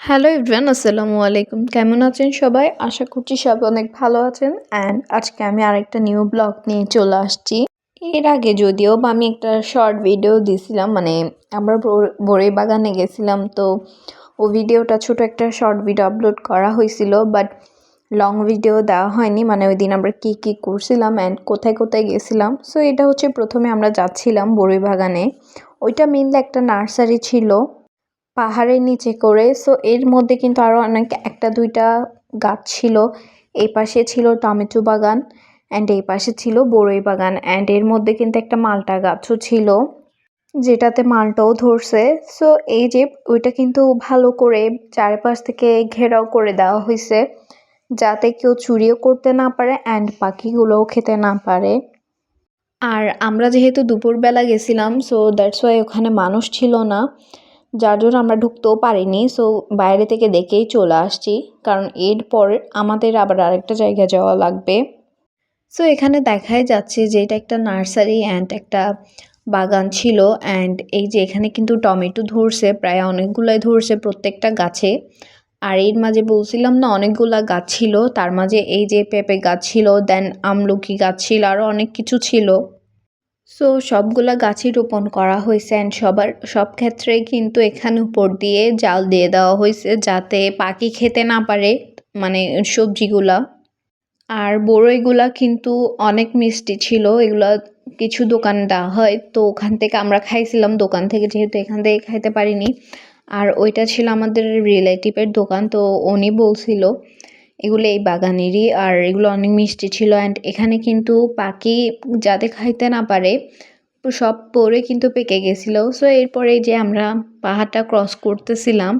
Hello everyone আসসালামু আলাইকুম। কেমন আছেন সবাই? আশা করছি সব অনেক ভালো আছেন। অ্যান্ড আজকে আমি আরেকটা নিউ ব্লগ নিয়ে চলে আসছি। এর আগে যদিও বা আমি একটা শর্ট ভিডিও দিছিলাম মানে আমরা বড়ই বাগানে গেছিলাম, তো ও ভিডিওটা ছোট একটা শর্ট ভিডিও আপলোড করা হয়েছিল বাট লং ভিডিও দেওয়া হয়নি মানে ওই দিন আমরা কী কী করছিলাম অ্যান্ড কোথায় কোথায় গেছিলাম। সো এটা হচ্ছে প্রথমে আমরা যাচ্ছিলাম বড়ই বাগানে। ওইটা মেনলি একটা নার্সারি ছিল। পাহাড়ের নিচে করে। সো এর মধ্যে কিন্তু আরও অনেক, একটা, দুইটা গাছ ছিল। এই পাশে ছিল টমেটো বাগান অ্যান্ড এই পাশে ছিল বড়ই বাগান অ্যান্ড এর মধ্যে কিন্তু একটা মালটা গাছও ছিল, যেটাতে মালটাও ধরছে। সো এই যে, ওইটা কিন্তু ভালো করে চারপাশ থেকে ঘেরাও করে দেওয়া হয়েছে, যাতে কেউ চুরিও করতে না পারে অ্যান্ড পাখিগুলোও খেতে না পারে। আর আমরা যেহেতু দুপুরবেলা গেছিলাম সো দ্যাটস ওয়াই ওখানে মানুষ ছিল না। যার জন্য আমরা ঢুকতেও পারিনি সো বাইরে থেকে দেখেই চলে আসছি। কারণ এর পর আমাদের আবার আরেকটা জায়গা যাওয়া লাগবে। সো এখানে দেখাই যাচ্ছে যে এটা একটা নার্সারি অ্যান্ড একটা বাগান ছিল। অ্যান্ড এই যে এখানে কিন্তু টমেটো ধরছে, প্রায় অনেকগুলাই ধরছে প্রত্যেকটা গাছে। আর এর মাঝে বলছিলাম না, অনেকগুলা গাছ ছিল। তার মাঝে এই যে পেঁপে গাছ ছিল দেন আমলকি গাছ ছিল আরও অনেক কিছু ছিল। সো সবগুলা গাছই রোপণ করা হয়েছে অ্যান্ড সবার, সব ক্ষেত্রে কিন্তু এখানে উপর দিয়ে জাল দিয়ে দেওয়া হয়েছে যাতে পাখি খেতে না পারে মানে সবজিগুলা। আর বড়ইগুলা কিন্তু অনেক মিষ্টি ছিল, এগুলা কিছু দোকান দেওয়া হয়। তো ওখান থেকে আমরা খাইছিলাম, দোকান থেকে যেহেতু এখান থেকে খাইতে পারিনি। আর ওইটা ছিল আমাদের রিলেটিভের দোকান, তো উনি বলছিল এগুলো এই বাগানেরই আর এগুলো অনেক মিষ্টি ছিল অ্যান্ড এখানে কিন্তু পাখি যাতে খাইতে না পারে, সব পরে কিন্তু পেকে গেছিল। সো এরপরে যে আমরা পাহাড়টা ক্রস করতেছিলাম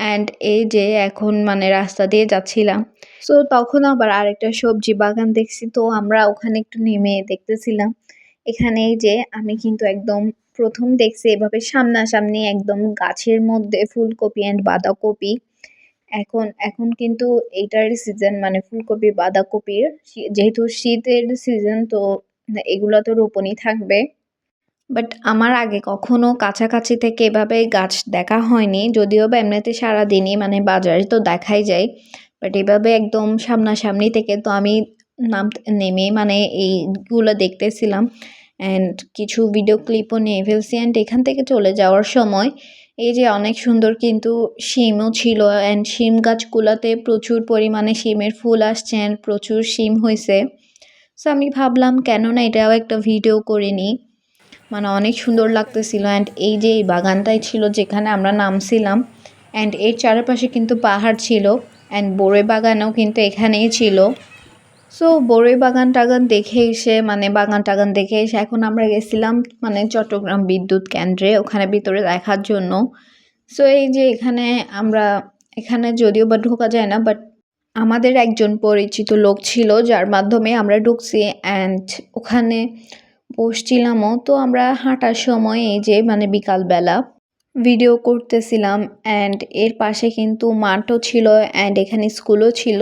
অ্যান্ড এই যে এখন মানে রাস্তা দিয়ে যাচ্ছিলাম। সো তখন আবার আরেকটা সবজি বাগান দেখছি, তো আমরা ওখানে একটু নেমে দেখতেছিলাম। এখানে যে আমি কিন্তু একদম প্রথম দেখছি এভাবে সামনাসামনি একদম গাছের মধ্যে ফুলকপি অ্যান্ড বাঁধাকপি। এখন এখন কিন্তু এইটার সিজন মানে ফুলকপি, বাঁধাকপির যেহেতু শীতের সিজন তো এগুলো তো রোপণই থাকবে। বাট আমার আগে কখনো কাছাকাছি থেকে এভাবে গাছ দেখা হয়নি, যদিও বা এমনিতে সারাদিনই মানে বাজারে তো দেখাই যায়। বাট এভাবে একদম সামনাসামনি থেকে তো আমি নাম, নেমে মানে এইগুলো দেখতেছিলাম। অ্যান্ড কিছু ভিডিও ক্লিপও নিয়ে ফেলছি অ্যান্ড এখান থেকে চলে যাওয়ার সময় এই যে অনেক সুন্দর কিন্তু শিমও ছিল অ্যান্ড শিম গাছগুলোতে প্রচুর পরিমাণে শিমের ফুল আসছে অ্যান্ড প্রচুর শিম হয়েছে সো আমি ভাবলাম কেন না এটাও একটা ভিডিও করে নিই মানে অনেক সুন্দর লাগতেছিল অ্যান্ড এই যে এই বাগানটাই ছিল যেখানে আমরা নামছিলাম অ্যান্ড এর চারপাশে কিন্তু পাহাড় ছিল অ্যান্ড বড়ই বাগানও কিন্তু এখানেই ছিল। সো বড়ই বাগান টাগান দেখে এসে মানে বাগান টাগান দেখে এসে এখন আমরা গেছিলাম মানে চট্টগ্রাম বিদ্যুৎ কেন্দ্রে, ওখানে ভিতরে দেখার জন্য। সো এই যে এখানে আমরা, এখানে যদিও বা ঢোকা যায় না বাট আমাদের একজন পরিচিত লোক ছিল, যার মাধ্যমে আমরা ঢুকছি অ্যান্ড ওখানে বসছিলামও। তো আমরা হাঁটার সময় এই যে মানে বিকালবেলা ভিডিও করতেছিলাম অ্যান্ড এর পাশে কিন্তু মাঠও ছিল অ্যান্ড এখানে স্কুলও ছিল।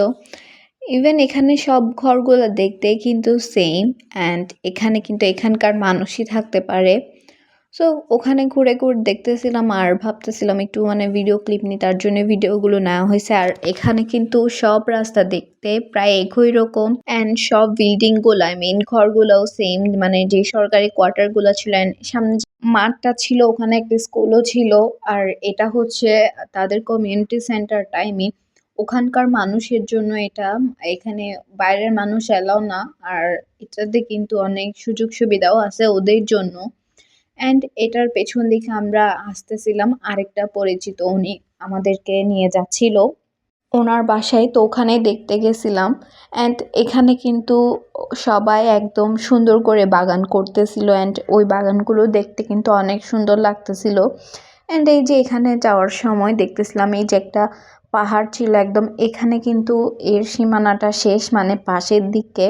ইভেন এখানে সব ঘরগুলো দেখতে কিন্তু সেম অ্যান্ড এখানে কিন্তু এখানকার মানুষই থাকতে পারে। সো ওখানে ঘুরে ঘুরে দেখতেছিলাম আর ভাবতেছিলাম একটু মানে ভিডিও ক্লিপ নিই তার জন্য ভিডিওগুলো নেওয়া হয়েছে। আর এখানে কিন্তু সব রাস্তা দেখতে প্রায় একই রকম অ্যান্ড সব বিল্ডিংগুলো আই মিন ঘরগুলোও সেম মানে যে সরকারি কোয়ার্টারগুলো ছিল সামনে মাঠটা ছিল, ওখানে একটা স্কুলও ছিল। আর এটা হচ্ছে তাদের কমিউনিটি সেন্টার টাইমে ওখানকার মানুষের জন্য এটা, এখানে বাইরের মানুষ এলাও না, আর এটাতে কিন্তু অনেক সুযোগ সুবিধাও আছে ওদের জন্য। অ্যান্ড এটার পেছন দিকে আমরা আসতেছিলাম আরেকটা পরিচিত উনি আমাদেরকে নিয়ে যাচ্ছিল। ওনার বাসায় তো ওখানে দেখতে গেছিলাম। অ্যান্ড এখানে কিন্তু সবাই একদম সুন্দর করে বাগান করতেছিল অ্যান্ড ওই বাগানগুলো দেখতে কিন্তু অনেক সুন্দর লাগতেছিল। অ্যান্ড এই যে এখানে যাওয়ার সময় দেখতেছিলাম এই যে একটা পাহাড় ছিল একদম। এখানে কিন্তু এর সীমানাটা শেষ মানে পাশের দিকে।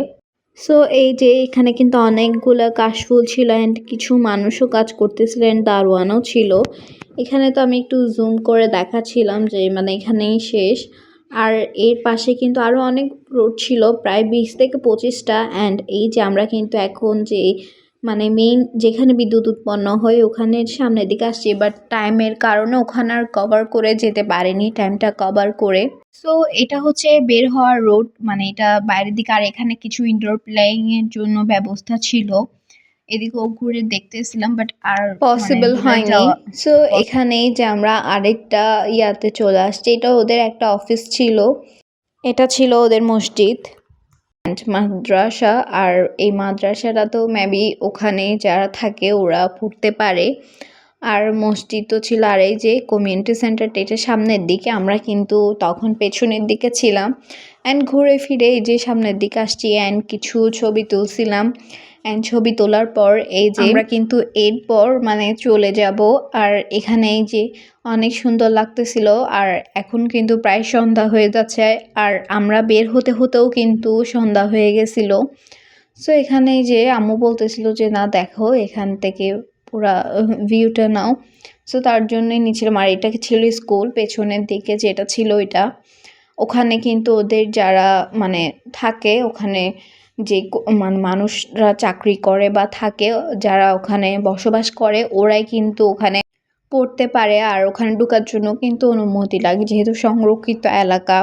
সো এই যে এখানে কিন্তু অনেকগুলো কাশফুল ছিল অ্যান্ড কিছু মানুষও কাজ করতেছিলেন দারোয়ানও ছিল। এখানে তো আমি একটু জুম করে দেখাচ্ছিলাম যে মানে এখানেই শেষ। আর এর পাশে কিন্তু আরও অনেক রোড ছিল, প্রায় বিশ থেকে পঁচিশটা। অ্যান্ড এই যে আমরা কিন্তু এখন যে মানে মেইন যেখানে বিদ্যুৎ উৎপন্ন হয় ওখানে সামনের দিকে আসছি। বাট টাইমের কারণে ওখানে আর কভার করে যেতে পারেনি টাইমটা কভার করে। সো এটা হচ্ছে বের হওয়ার রোড মানে এটা বাইরের দিকে। আর এখানে কিছু ইনডোর প্লেয়িং এর জন্য ব্যবস্থা ছিল। এদিকেও ঘুরে দেখতেছিলাম বাট আর পসিবল হয়নি। সো এখানেই যে আমরা আরেকটা ইয়াতে চলে আসছি এটা ওদের একটা অফিস ছিল। এটা ছিল ওদের মসজিদ। মাদ্রাসা, আর এই মাদ্রাসাটা তো মেবি ওখানে যারা থাকে ওরা পড়তে পারে। আর মসজিদ তো ছিল আর এই যে কমিউনিটি সেন্টারটা এটা সামনের দিকে, আমরা কিন্তু তখন পেছনের দিকে ছিলাম। অ্যান্ড ঘুরে ফিরে এই যে সামনের দিকে আসছি অ্যান্ড কিছু ছবি তুলছিলাম। অ্যান্ড ছবি তোলার পর এই যে আমরা কিন্তু এরপর মানে চলে যাব। আর এখানে এই যে অনেক সুন্দর লাগতেছিল। আর এখন কিন্তু প্রায় সন্ধ্যা হয়ে যাচ্ছে। আর আমরা বের হতে হতেও কিন্তু সন্ধ্যা হয়ে গেছিল। সো এখানে যে আম্মু বলতেছিল যে না দেখো এখান থেকে পুরা ভিউটা নাও। সো তার জন্যই নিচ্ছিলাম আর এটা ছিল স্কুল পেছনের দিকে যেটা ছিল এটা ওখানে কিন্তু ওদের যারা মানে থাকে ওখানে যে মানে মানুষরা চাকরি করে বা থাকে, যারা ওখানে বসবাস করে, ওরাই কিন্তু ওখানে পড়তে পারে আর ওখানে ঢোকার জন্য কিন্তু অনুমতি লাগে, যেহেতু সংরক্ষিত এলাকা।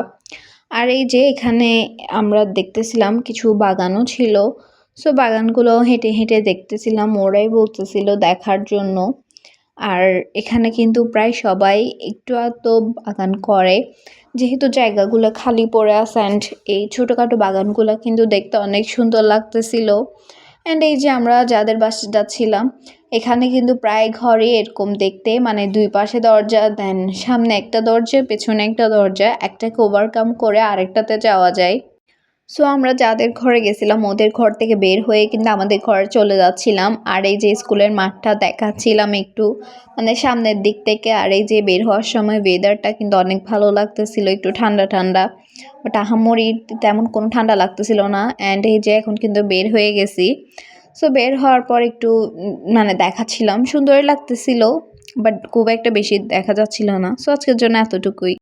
আর এই যে এখানে আমরা দেখতেছিলাম কিছু বাগানও ছিল, সো বাগানগুলো হেঁটে হেঁটে দেখতেছিলাম, ওরাই বলতেছিল দেখার জন্য। আর এখানে কিন্তু প্রায় সবাই একটু আধটু বাগান করে। যেহেতু জায়গাগুলো খালি পড়ে আছে অ্যান্ড এই ছোটোখাটো বাগানগুলো কিন্তু দেখতে অনেক সুন্দর লাগতেছিল। অ্যান্ড এই যে আমরা যাদের বাসে যাচ্ছিলাম, এখানে কিন্তু প্রায় ঘরে এরকম দেখতে। মানে দুই পাশে দরজা দেন সামনে একটা দরজা, পেছনে একটা দরজা একটাকে ওভারকাম করে আরেকটাতে যাওয়া যায়। সো আমরা যাদের ঘরে গেছিলাম, ওদের ঘর থেকে বের হয়ে কিন্তু আমাদের ঘরে চলে যাচ্ছিলাম। আর এই যে স্কুলের মাঠটা দেখাচ্ছিলাম একটু মানে সামনের দিক থেকে, আর এই যে বের হওয়ার সময় ওয়েদারটা কিন্তু অনেক ভালো লাগতেছিল, একটু ঠান্ডা ঠান্ডা। বাট আহামরি তেমন কোনো ঠান্ডা লাগতেছিল না। অ্যান্ড এই যে এখন কিন্তু বের হয়ে গেছি। সো বের হওয়ার পর একটু মানে দেখাচ্ছিলাম। সুন্দরই লাগতেছিল বাট খুব একটা বেশি দেখা যাচ্ছিল না। সো আজকের জন্য এতটুকুই।